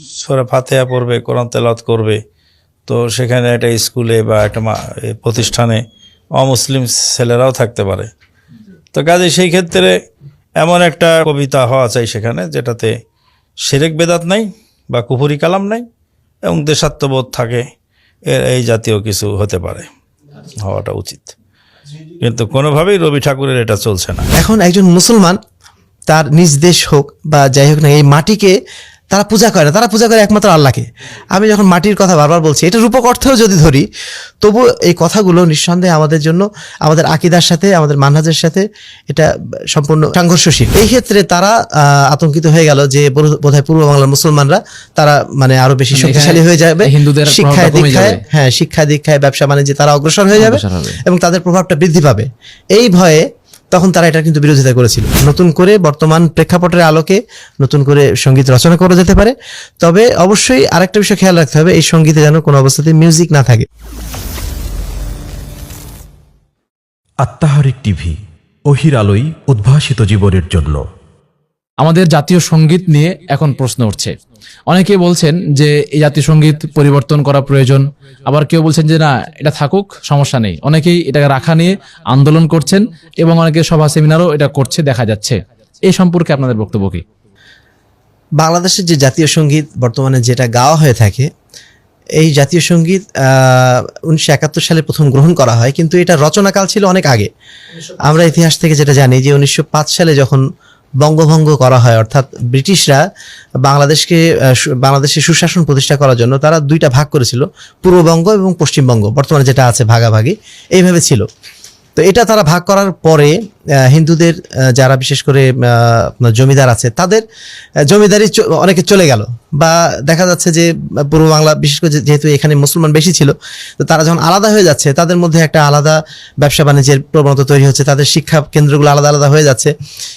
সোরা ফাতেহা পড়বে, কোরআন তেলাওয়াত করবে। তো সেখানে একটা স্কুলে বা একটা প্রতিষ্ঠানে অমুসলিম ছেলেরাও থাকতে পারে। তো কাজে সেই ক্ষেত্রে এমন একটা কবিতা হওয়া চাই সেখানে, যেটাতে সেরেক বেদাত নাই বা কুফুরি কালাম নাই এবং দেশাত্মবোধ থাকে। এ- এই জাতীয় কিছু হতে পারে, হওয়াটা উচিত। কিন্তু কোনোভাবেই রবি ঠাকুরের এটা চলছে না। এখন একজন মুসলমান তার নিজ দেশ হোক বা যাই হোক না এই মাটিকে তারা পূজা করে না তারা পূজা করে একমাত্র আল্লাহকে। আমি যখন মাটির কথা বারবার বলছি এটা রূপক অর্থেও যদি ধরি তবু এই কথাগুলো নিঃসন্দেহে আমাদের জন্য আমাদের আকিদার সাথে আমাদের মানহাজের সাথে এটা সম্পূর্ণ সংঘর্ষশীল। এই ক্ষেত্রে তারা আহ, আতঙ্কিত হয়ে গেল যে বোধ- বোধহয় পূর্ব বাংলার মুসলমানরা তারা মানে আরও বেশি মানে শক্তিশালী হয়ে যাবে হিন্দুদের শিক্ষায় দীক্ষায় হ্যাঁ শিক্ষা দীক্ষায় ব্যবসা বাণিজ্যে তারা অগ্রসর হয়ে যাবে এবং তাদের প্রভাবটা বৃদ্ধি পাবে। এই ভয়ে তখন তারা এটা কিন্তু বিরোধিতা করেছিল। নতুন করে বর্তমান প্রেক্ষাপটের আলোকে নতুন করে সংগীত রচনা করা যেতে পারে। তবে অবশ্যই আরেকটা বিষয় খেয়াল রাখতে হবে, এই সঙ্গীতে যেন কোনো অবস্থাতে মিউজিক না থাকে। আত্মাহারিক টিভি অহির আলোয় উদ্ভাসিত জীবনের জন্য। আমাদের জাতীয় সংগীত নিয়ে এখন প্রশ্ন উঠছে। অনেকে বলছেন যে এই জাতীয় সংগীত পরিবর্তন করা প্রয়োজন। আবার কেউ বলছেন যে না, এটা থাকুক, সমস্যা নেই। অনেকেই এটাকে রাখা নিয়ে আন্দোলন করছেন এবং অনেকে সভা সেমিনারও এটা করছে, দেখা যাচ্ছে। এই সম্পর্কে আপনাদের বক্তব্য কি? বাংলাদেশের যে জাতীয় সংগীত বর্তমানে যেটা গাওয়া হয়ে থাকে, এই জাতীয় সংগীত উনিশশো একাত্তর সালে প্রথম গ্রহণ করা হয়, কিন্তু এটা রচনাকাল ছিল অনেক আগে। আমরা ইতিহাস থেকে যেটা জানি যে উনিশশো পাঁচ সালে যখন বঙ্গভঙ্গ করা হয়। অর্থাৎ ব্রিটিশরা বাংলাদেশকে বাংলাদেশে সুশাসন প্রতিষ্ঠা করার জন্য তারা দুইটা ভাগ করেছিল, পূর্ববঙ্গ এবং পশ্চিমবঙ্গ। বর্তমানে যেটা আছে ভাগাভাগি, এইভাবে ছিল। তো এটা তারা ভাগ করার পরে হিন্দুদের যারা বিশেষ করে জমিদার আছে, তাদের জমিদারি অনেকে চলে গেল। বা দেখা যাচ্ছে যে পূর্ব বাংলা বিশেষ করে যেহেতু এখানে মুসলমান বেশি ছিল তো তারা যখন আলাদা হয়ে যাচ্ছে তাদের মধ্যে একটা আলাদা ব্যবসা বাণিজ্যের প্রবণতা তৈরি হচ্ছে তাদের শিক্ষা কেন্দ্রগুলো আলাদা আলাদা হয়ে যাচ্ছে।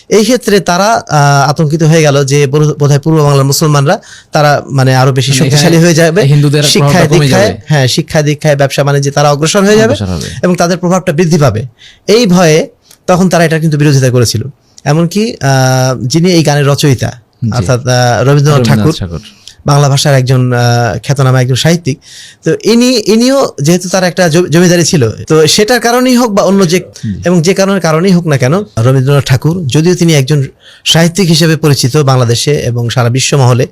এই ক্ষেত্রে তারা আহ, আতঙ্কিত হয়ে গেল যে বোধ- বোধহয় পূর্ব বাংলার মুসলমানরা তারা মানে আরও বেশি মানে শক্তিশালী হয়ে যাবে হিন্দুদের শিক্ষায় দীক্ষায় হ্যাঁ শিক্ষা দীক্ষায় ব্যবসা বাণিজ্যে তারা অগ্রসর হয়ে যাবে এবং তাদের প্রভাবটা বৃদ্ধি পাবে। এই ভয়ে তখন তারা এটা কিন্তু বিরোধিতা করেছিল। এমনকি আহ, যিনি এই গানের রচয়িতা অর্থাৎ রবীন্দ্রনাথ ঠাকুর বাংলা ভাষার একজন খ্যাতনামা একজন সাহিত্যিক। তো ইনি ইনিও যেহেতু তার একটা জমিদারি ছিল তো সেটার কারণেই হোক বা অন্য যে এবং যে কারণের কারণেই হোক না কেন রবীন্দ্রনাথ ঠাকুর যদিও তিনি একজন সাহিত্যিক হিসেবে পরিচিত বাংলাদেশে এবং সারা বিশ্ব মহলে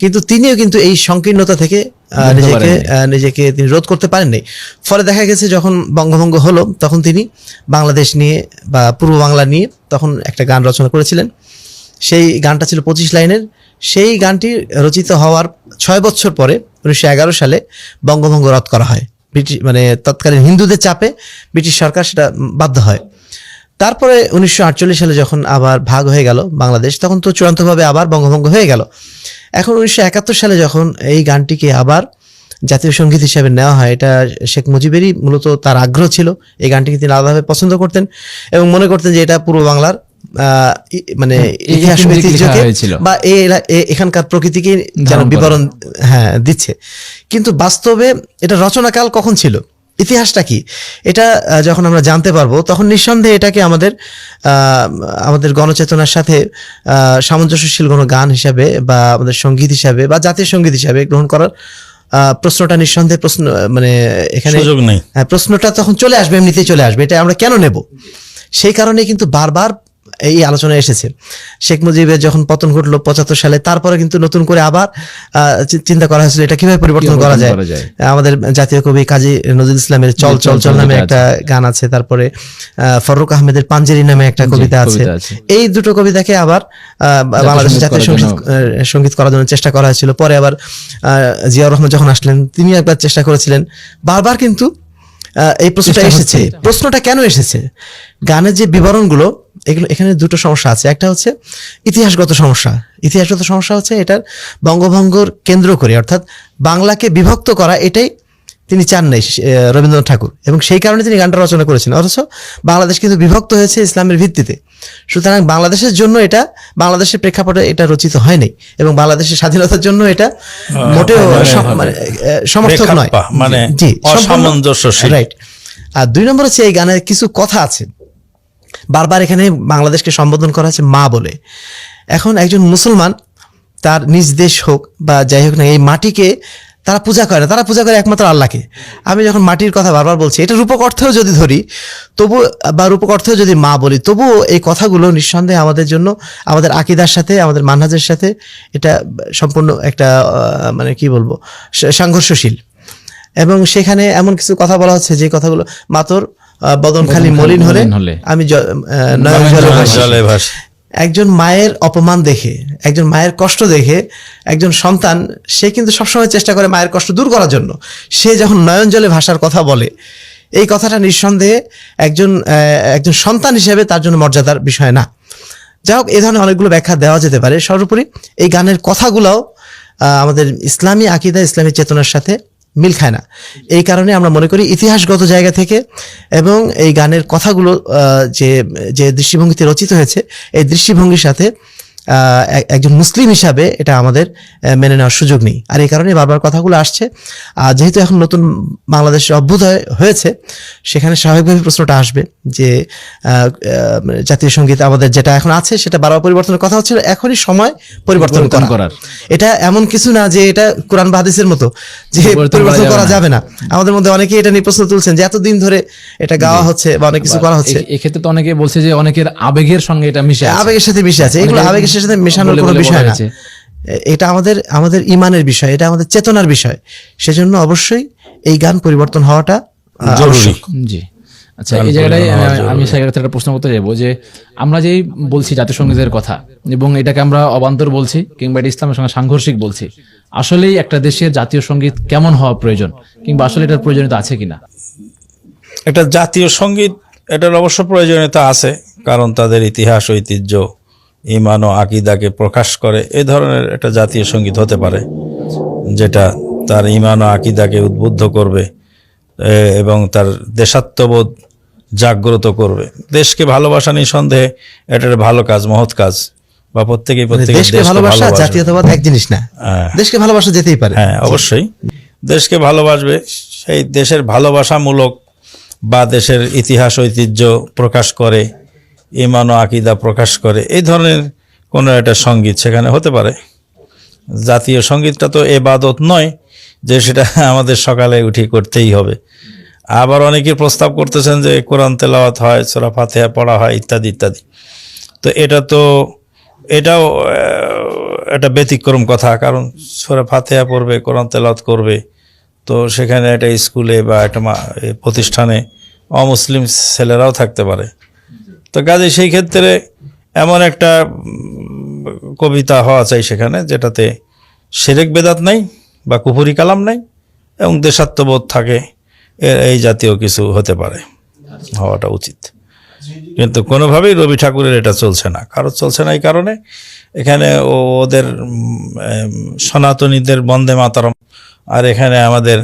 কিন্তু তিনিও কিন্তু এই সংকীর্ণতা থেকে আহ, নিজেকে নিজেকে তিনি রোধ করতে পারেননি। ফলে দেখা গেছে যখন বঙ্গভঙ্গ হলো তখন তিনি বাংলাদেশ নিয়ে বা পূর্ব বাংলা নিয়ে তখন একটা গান রচনা করেছিলেন। সেই গানটা ছিল পঁচিশ লাইনের। সেই গানটি রচিত হওয়ার ছয় বছর পরে উনিশশো এগারো সালে বঙ্গভঙ্গ রদ করা হয়। ব্রিটিশ মানে তৎকালীন হিন্দুদের চাপে ব্রিটিশ সরকার সেটা বাধ্য হয়। তারপরে উনিশশো আটচল্লিশ সালে যখন আবার ভাগ হয়ে গেল বাংলাদেশ, তখন তো চূড়ান্তভাবে আবার বঙ্গভঙ্গ হয়ে গেল। এখন উনিশশো একাত্তর সালে যখন এই গানটিকে আবার জাতীয় সংগীত হিসেবে নেওয়া হয়, এটা শেখ মুজিবেরই মূলত তার আগ্রহ ছিল। এই গানটিকে তিনি আলাদাভাবে পছন্দ করতেন এবং মনে করতেন যে এটা পূর্ব বাংলার মানে ইতিহাস ঐতিহ্যকে বা এখানকার প্রকৃতিকে যেন বিবরণ হ্যাঁ দিচ্ছে। কিন্তু বাস্তবে এটা রচনাকাল কখন ছিল? ইতিহাসটা কি? এটা যখন আমরা জানতে পারব তখন নিঃসন্দেহে এটাকে আমাদের আহ, আমাদের গণচেতনার সাথে সামঞ্জস্যশীল কোনো গান হিসাবে বা আমাদের সংগীত হিসাবে বা জাতীয় সংগীত হিসাবে গ্রহণ করার আহ, প্রশ্নটা নিঃসন্দেহে প্রশ্ন মানে এখানে সুযোগ নেই। হ্যাঁ প্রশ্নটা তখন চলে আসবে এমনিতেই চলে আসবে। এটা আমরা কেন নেব? সেই কারণে কিন্তু বারবার এই আলোচনা এসেছে। শেখ মুজিবের যখন পতন ঘটলো পঁচাত্তর সালে তারপরে কিন্তু নতুন করে আবার চিন্তা করা হয়েছিল এটা কীভাবে পরিবর্তন করা যায়। আমাদের জাতীয় কবি কাজী নজরুল ইসলামের চল চল চল নামে একটা গান আছে তারপরে আহ, ফররুক আহমেদের পাঞ্জেরি নামে একটা কবিতা আছে। এই দুটো কবিতাকে আবার আহ, বাংলাদেশের জাতীয় সংগীত সংগীত করার জন্য চেষ্টা করা হয়েছিল। পরে আবার আহ, জিয়াউর রহমান যখন আসলেন তিনি একবার চেষ্টা করেছিলেন। বারবার কিন্তু এই প্রশ্নটা এসেছে। প্রশ্নটা কেন এসেছে? গানের যে বিবরণগুলো এগুলো এখানে দুটো সমস্যা আছে। একটা হচ্ছে ইতিহাসগত সমস্যা। ইতিহাসগত সমস্যা হচ্ছে এটার বঙ্গভঙ্গর কেন্দ্র করে অর্থাৎ বাংলাকে বিভক্ত করা এটাই তিনি চান নাই রবীন্দ্রনাথ ঠাকুর। এবং সেই কারণে তিনি গানটা রচনা করেছেন। অথচ বাংলাদেশ কিন্তু বিভক্ত হয়েছে ইসলামের ভিত্তিতে। সুতরাং বাংলাদেশের জন্য এটা বাংলাদেশের প্রেক্ষাপটে এটা রচিত হয়নি এবং বাংলাদেশের স্বাধীনতার জন্য এটা মোটেও মানে- মানে, সমর্থক নয়। মানে জি অসামঞ্জস্যশীল। রাইট আর দুই নম্বর হচ্ছে এই গানের কিছু কথা আছে। বারবার এখানে বাংলাদেশকে সম্বোধন করা হচ্ছে মা বলে। এখন একজন মুসলমান তার নিজ দেশ হোক বা যাই হোক না এই মাটিকে তারা পূজা করে না তারা পূজা করে একমাত্র আল্লাহকে আমি যখন মাটির কথা বারবার বলছি এটা রূপক অর্থেও যদি ধরি তবু বা রূপক অর্থেও যদি মা বলি তবুও এই কথাগুলো নিঃসন্দেহে আমাদের জন্য আমাদের আকিদার সাথে আমাদের মানহাজের সাথে এটা সম্পূর্ণ একটা মানে কি বলব সাংঘর্ষশীল এবং সেখানে এমন কিছু কথা বলা হচ্ছে যে কথাগুলো মাতর আহ, বদনখালি মলিন হলে মলিন হলে। আমি নয়ন জলে ভাসি। একজন মায়ের অপমান দেখে, একজন মায়ের কষ্ট দেখে, একজন সন্তান, সে কিন্তু সবসময় চেষ্টা করে মায়ের কষ্ট দূর করার জন্য। সে যখন নয়ন জলে ভাষার কথা বলে, এই কথাটা নিঃসন্দেহে একজন একজন সন্তান হিসেবে তার জন্য মর্যাদার বিষয় না। যাই হোক, এ ধরনের অনেকগুলো ব্যাখ্যা দেওয়া যেতে পারে। সর্বোপরি এই গানের কথাগুলোও আমাদের ইসলামী আকিদা, ইসলামী চেতনার সাথে মিল খায় না। এই কারণে আমরা মনে করি ইতিহাসগত জায়গা থেকে এবং এই গানের কথাগুলো যে যে দৃষ্টিভঙ্গিতে রচিত হয়েছে, এই দৃষ্টিভঙ্গির সাথে একজন মুসলিম হিসাবে এটা আমাদের মেনে নেওয়ার সুযোগ নেই। আর এই কারণে বারবার কথাগুলো আসছে। আর যেহেতু এখন নতুন বাংলাদেশের অভ্যুদয় হয়েছে সেখানে স্বাভাবিকভাবে প্রশ্নটা আসবে যে আহ, জাতীয় সংগীত আমাদের যেটা এখন আছে সেটা বারবার পরিবর্তনের কথা হচ্ছিল এখনই সময় পরিবর্তন করার। এটা এমন কিছু না যে এটা কোরআন বা হাদিসের মতো যে পরিবর্তন করা যাবে না। আমাদের মধ্যে অনেকে এটা নিয়ে প্রশ্ন তুলছেন যে এতদিন ধরে এটা গাওয়া হচ্ছে বা অনেক কিছু করা হচ্ছে? এক্ষেত্রে তো অনেকে বলছে যে অনেকের আবেগের সঙ্গে এটা মিশে আবেগের সাথে মিশে আছে। এগুলো অনেকে আবেগের সাথে মেশানোর কোনো বিষয় না। এটা আমাদের আমাদের ইমানের বিষয় এটা আমাদের চেতনার বিষয়। সেজন্য অবশ্যই এই গান পরিবর্তন হওয়াটা জরুরি। আবশ্যক। জি। আচ্ছা এই জায়গাটায় আমি- সেখানে একটা প্রশ্ন করতে যাব যে আমরা যেই বলছি জাতীয় সঙ্গীতের কথা এবং এটাকে আমরা অবান্তর বলছি কিংবা এটা ইসলামের সঙ্গে সাংঘর্ষিক বলছি আসলেই একটা দেশের জাতীয় সংগীত কেমন হওয়া প্রয়োজন? কিংবা আসলে এটার প্রয়োজনীয়তা আছে কিনা? একটা জাতীয় সংগীত এটার অবশ্য প্রয়োজনীয়তা আছে কারণ তাদের ইতিহাস ঐতিহ্য ইমান ও আকিদাকে প্রকাশ করে এ ধরনের একটা জাতীয় সংগীত হতে পারে যেটা তার ইমান ও আকিদাকে উদ্বুদ্ধ করবে এবং তার দেশাত্মবোধ জাগ্রত করবে। দেশকে ভালোবাসা নিঃসন্দেহে এটা একটা ভালো কাজ মহৎ কাজ বা প্রত্যেকেই মানে দেশকে দেশকে ভালোবাসা জাতীয়তাবাদ এক জিনিস না। হ্যাঁ। দেশকে ভালোবাসা যেতেই পারে। হ্যাঁ অবশ্যই। দেশকে ভালোবাসবে সেই দেশের ভালোবাসামূলক বা দেশের ইতিহাস ঐতিহ্য প্রকাশ করে ইমান ও আকিদা প্রকাশ করে। এই ধরনের কোনো একটা সংগীত সেখানে হতে পারে। জাতীয় সঙ্গীতটা তো এবাদত নয়, যে সেটা আমাদের সকালে উঠি করতেই হবে। আবার অনেকে প্রস্তাব করতেছেন যে কোরআন তেলাওয়াত হয়, সোরা ফাতেহা পড়া হয়, ইত্যাদি ইত্যাদি। তো এটা তো, এটাও একটা ব্যতিক্রম কথা, কারণ সোরা ফাতেহা পড়বে, কোরআন তেলাওয়াত করবে, তো সেখানে একটা স্কুলে বা একটা প্রতিষ্ঠানে অমুসলিম ছেলেরাও থাকতে পারে। তো কাজে সেই ক্ষেত্রে এমন একটা কবিতা হওয়া চাই সেখানে, যেটাতে সেরেক বেদাত নাই বা কুপুরি কালাম নাই এবং দেশাত্মবোধ থাকে এই জাতীয় কিছু হতে পারে, হওয়াটা উচিত। কিন্তু কোনোভাবেই রবি ঠাকুরের এটা চলছে না, কারও চলছে না এই কারণে। এখানে ওদের সনাতনীদের বন্দে মাতারম, আর এখানে আমাদের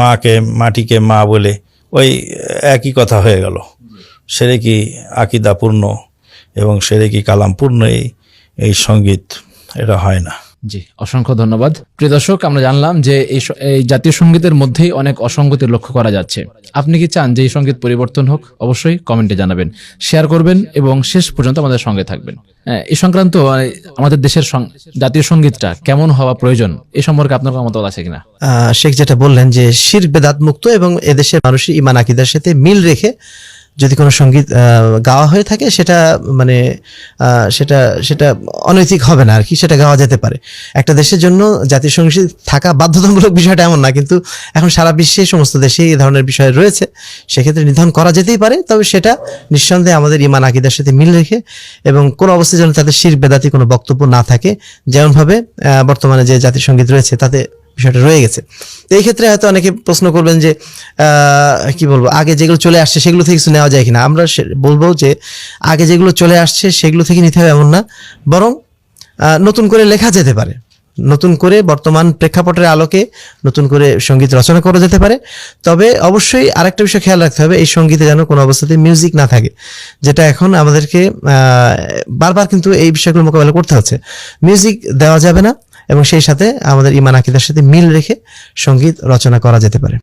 মাকে, মাটিকে মা বলে ওই একই কথা হয়ে গেল। সেরে কি আকিদাপূর্ণ এবং সেরে কি কালামপূর্ণ এই এই সংগীত এটা হয় না। জি অসংখ্য ধন্যবাদ। প্রিয় দর্শক আমরা জানলাম যে এই এই জাতীয় সঙ্গীতের মধ্যেই অনেক অসঙ্গতি লক্ষ্য করা যাচ্ছে। আপনি কি চান যে এই সংগীত পরিবর্তন হোক? অবশ্যই কমেন্টে জানাবেন শেয়ার করবেন এবং শেষ পর্যন্ত আমাদের সঙ্গে থাকবেন। হ্যাঁ, এই সংক্রান্ত আমাদের দেশের জাতীয় সঙ্গীতটা কেমন হওয়া প্রয়োজন এ সম্পর্কে আপনার কোনো মতামত আছে কিনা? শেখ যেটা বললেন যে শির বেদাত মুক্ত এবং এদেশের মানুষের ইমান আকিদার সাথে মিল রেখে যদি কোনো সংগীত গাওয়া হয়ে থাকে, সেটা মানে সেটা সেটা অনৈতিক হবে না আর কি সেটা গাওয়া যেতে পারে। একটা দেশের জন্য জাতীয় সংগীত থাকা বাধ্যতামূলক বিষয়টা এমন না, কিন্তু এখন সারা বিশ্বে সমস্ত দেশে এই ধরনের বিষয় রয়েছে। সেক্ষেত্রে নির্ধারণ করা যেতেই পারে, তবে সেটা নিঃসন্দেহে আমাদের ইমান আকিদার সাথে মিল রেখে এবং কোনো অবস্থায় যেন তাদের শির বেদাতি কোনো বক্তব্য না থাকে, যেমনভাবে বর্তমানে যে জাতীয় সংগীত রয়েছে, তাতে বিষয়টা রয়ে গেছে। তো এই ক্ষেত্রে হয়তো অনেকে প্রশ্ন করবেন যে কি বলব, আগে যেগুলো চলে আসছে সেগুলো থেকে কিছু নেওয়া যায় কিনা? আমরা বলব যে, আগে যেগুলো চলে আসছে সেগুলো থেকে নিতে হবে এমন না। বরং নতুন করে লেখা যেতে পারে। নতুন করে বর্তমান প্রেক্ষাপটের আলোকে নতুন করে সংগীত রচনা করা যেতে পারে। তবে অবশ্যই আরেকটা বিষয় খেয়াল রাখতে হবে, এই সঙ্গীতে যেন কোনো অবস্থাতে মিউজিক না থাকে। যেটা এখন আমাদেরকে বারবার কিন্তু এই বিষয়গুলো মোকাবেলা করতে হচ্ছে। মিউজিক দেওয়া যাবে না এবং সেই সাথে আমাদের ইমান আকিদার সাথে মিল রেখে সংগীত রচনা করা যেতে পারে।